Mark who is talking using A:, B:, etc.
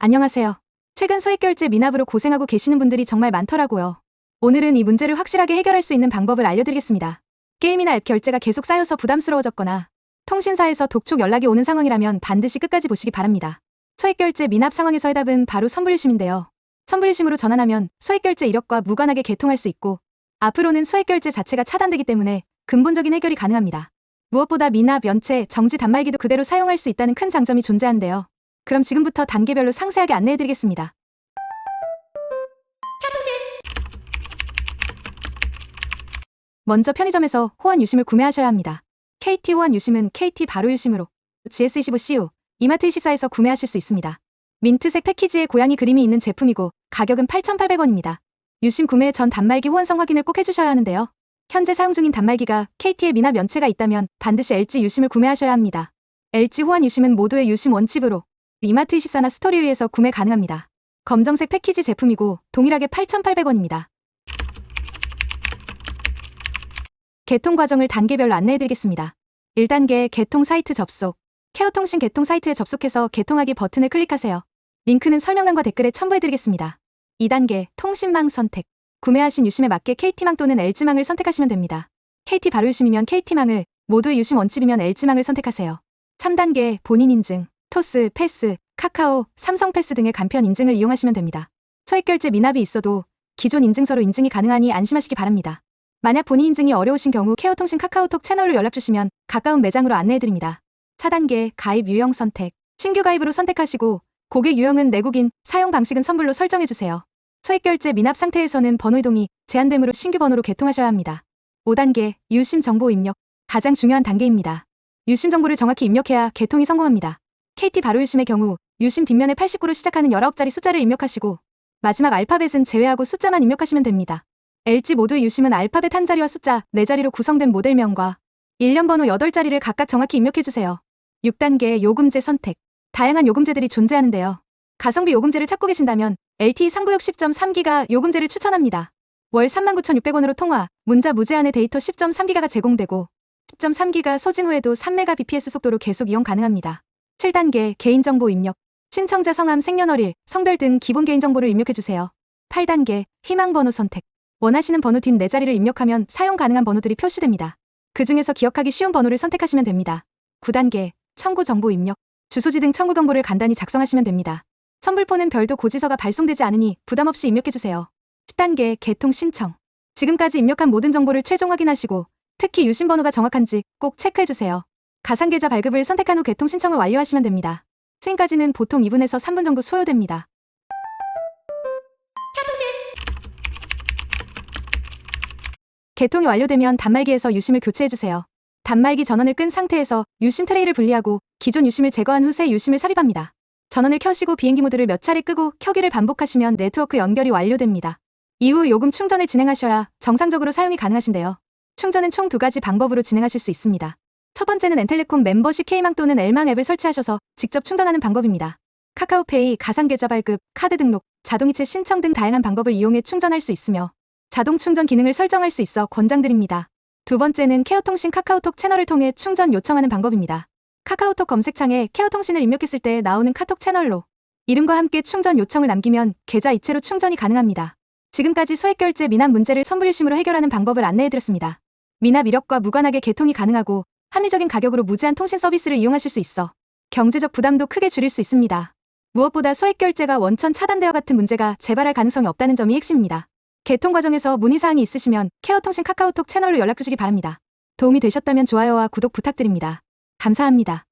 A: 안녕하세요. 최근 소액결제 미납으로 고생하고 계시는 분들이 정말 많더라고요. 오늘은 이 문제를 확실하게 해결할 수 있는 방법을 알려드리겠습니다. 게임이나 앱 결제가 계속 쌓여서 부담스러워졌거나 통신사에서 독촉 연락이 오는 상황이라면 반드시 끝까지 보시기 바랍니다. 소액결제 미납 상황에서의 답은 바로 선불유심인데요. 선불유심으로 전환하면 소액결제 이력과 무관하게 개통할 수 있고 앞으로는 소액결제 자체가 차단되기 때문에 근본적인 해결이 가능합니다. 무엇보다 미납, 연체, 정지 단말기도 그대로 사용할 수 있다는 큰 장점이 존재한데요. 그럼 지금부터 단계별로 상세하게 안내해드리겠습니다. 먼저 편의점에서 호환 유심을 구매하셔야 합니다. KT 호환 유심은 KT 바로 유심으로 GS25CU, 이마트 24에서 구매하실 수 있습니다. 민트색 패키지에 고양이 그림이 있는 제품이고 가격은 8,800원입니다. 유심 구매 전 단말기 호환성 확인을 꼭 해주셔야 하는데요. 현재 사용 중인 단말기가 KT의 미납 연체가 있다면 반드시 LG 유심을 구매하셔야 합니다. LG 호환 유심은 모두의 유심 원칩으로 이마트 24나 스토리위에서 구매 가능합니다. 검정색 패키지 제품이고 동일하게 8,800원입니다. 개통 과정을 단계별로 안내해드리겠습니다. 1단계 개통 사이트 접속. 케어통신 개통 사이트에 접속해서 개통하기 버튼을 클릭하세요. 링크는 설명란과 댓글에 첨부해드리겠습니다. 2단계 통신망 선택. 구매하신 유심에 맞게 KT망 또는 LG망을 선택하시면 됩니다. KT 바로 유심이면 KT망을, 모두의 유심 원칩이면 LG망을 선택하세요. 3단계 본인 인증. 토스, 패스, 카카오, 삼성 패스 등의 간편 인증을 이용하시면 됩니다. 소액결제 미납이 있어도 기존 인증서로 인증이 가능하니 안심하시기 바랍니다. 만약 본인 인증이 어려우신 경우 케어통신 카카오톡 채널로 연락주시면 가까운 매장으로 안내해드립니다. 4단계 가입 유형 선택. 신규 가입으로 선택하시고 고객 유형은 내국인, 사용 방식은 선불로 설정해주세요. 소액결제 미납 상태에서는 번호 이동이 제한되므로 신규 번호로 개통하셔야 합니다. 5단계 유심 정보 입력. 가장 중요한 단계입니다. 유심 정보를 정확히 입력해야 개통이 성공합니다. KT 바로 유심의 경우 유심 뒷면에 89로 시작하는 19자리 숫자를 입력하시고 마지막 알파벳은 제외하고 숫자만 입력하시면 됩니다. LG 모두 유심은 알파벳 한 자리와 숫자 4자리로 구성된 모델명과 일련 번호 8자리를 각각 정확히 입력해주세요. 6단계 요금제 선택. 다양한 요금제들이 존재하는데요. 가성비 요금제를 찾고 계신다면 LTE 396 10.3기가 요금제를 추천합니다. 월 39,600원으로 통화, 문자 무제한의 데이터 10.3기가가 제공되고 10.3기가 소진 후에도 3mbps 속도로 계속 이용 가능합니다. 7단계 개인정보 입력. 신청자 성함, 생년월일, 성별 등 기본 개인정보를 입력해주세요. 8단계 희망번호 선택. 원하시는 번호 뒷 4자리를 입력하면 사용 가능한 번호들이 표시됩니다. 그 중에서 기억하기 쉬운 번호를 선택하시면 됩니다. 9단계 청구 정보 입력. 주소지 등 청구 정보를 간단히 작성하시면 됩니다. 선불포는 별도 고지서가 발송되지 않으니 부담 없이 입력해주세요. 10단계 개통 신청. 지금까지 입력한 모든 정보를 최종 확인하시고 특히 유심 번호가 정확한지 꼭 체크해주세요. 가상계좌 발급을 선택한 후 개통 신청을 완료하시면 됩니다. 승인까지는 보통 2분에서 3분 정도 소요됩니다. 개통이 완료되면 단말기에서 유심을 교체해주세요. 단말기 전원을 끈 상태에서 유심 트레이를 분리하고 기존 유심을 제거한 후 새 유심을 삽입합니다. 전원을 켜시고 비행기 모드를 몇 차례 끄고 켜기를 반복하시면 네트워크 연결이 완료됩니다. 이후 요금 충전을 진행하셔야 정상적으로 사용이 가능하신데요. 충전은 총 두 가지 방법으로 진행하실 수 있습니다. 첫 번째는 엔텔레콤 멤버십 K망 또는 L망 앱을 설치하셔서 직접 충전하는 방법입니다. 카카오페이, 가상계좌 발급, 카드 등록, 자동이체 신청 등 다양한 방법을 이용해 충전할 수 있으며 자동 충전 기능을 설정할 수 있어 권장드립니다. 두 번째는 케어통신 카카오톡 채널을 통해 충전 요청하는 방법입니다. 카카오톡 검색창에 케어통신을 입력했을 때 나오는 카톡 채널로 이름과 함께 충전 요청을 남기면 계좌 이체로 충전이 가능합니다. 지금까지 소액결제 미납 문제를 선불유심으로 해결하는 방법을 안내해드렸습니다. 미납 이력과 무관하게 개통이 가능하고 합리적인 가격으로 무제한 통신 서비스를 이용하실 수 있어 경제적 부담도 크게 줄일 수 있습니다. 무엇보다 소액 결제가 원천 차단되어 같은 문제가 재발할 가능성이 없다는 점이 핵심입니다. 개통 과정에서 문의사항이 있으시면 케어통신 카카오톡 채널로 연락 주시기 바랍니다. 도움이 되셨다면 좋아요와 구독 부탁드립니다. 감사합니다.